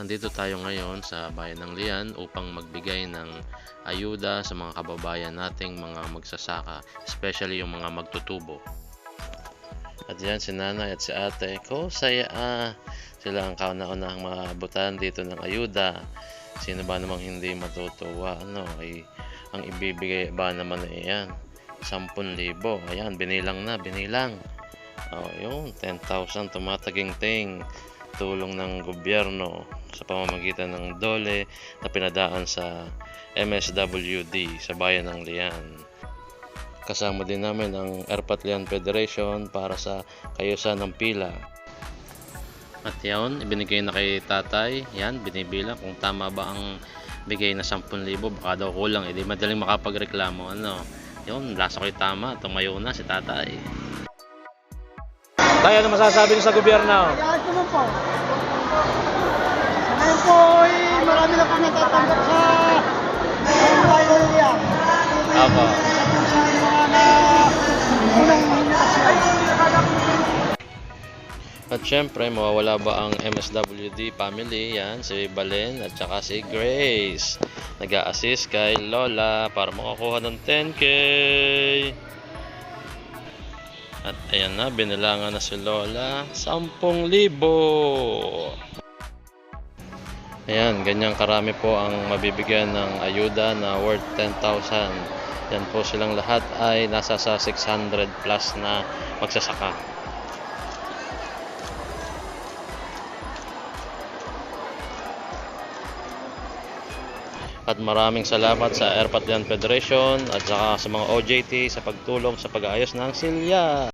Andito tayo ngayon sa bayan ng Lian upang magbigay ng ayuda sa mga kababayan nating mga magsasaka, especially yung mga magtutubo. At yan si nanay at si ate ko, saya ah. Sila ang kauna-unahang maabutan dito ng ayuda. Sino ba namang hindi matutuwa? Ano, ay, ang ibibigay ba naman ay yan? 10,000. Ayan, binilang na, binilang. Oh, yun, 10,000 tumataging-ting tulong ng gobyerno sa pamamagitan ng DOLE na pinadaan sa MSWD sa bayan ng Lian. Kasama din namin ang Erpat Lian Federation para sa kayusan ng pila. At yun, ibinigay na kay tatay. Yan, binibilang kung tama ba ang bigay na 10,000. Baka daw kulang, hindi madaling makapagreklamo. Ano, yun, lasa ko'y tama. Tumayo na si tatay. Tayo, ano masasabi niyo sa gobyerno? Kaya naman. Unang At syempre, mawawala ba ang MSWD family? Yan, si Balen at saka si Grace. nag assist kay Lola para makakuha ng 10k. At ayan na, binilangan na si Lola. 10,000. Ayan, ganyang karami po ang mabibigyan ng ayuda na worth 10,000. Yan po silang lahat ay nasa sa 600 plus na magsasaka. At maraming salamat sa Land Federation at saka sa mga OJT sa pagtulong sa pag-aayos ng silya.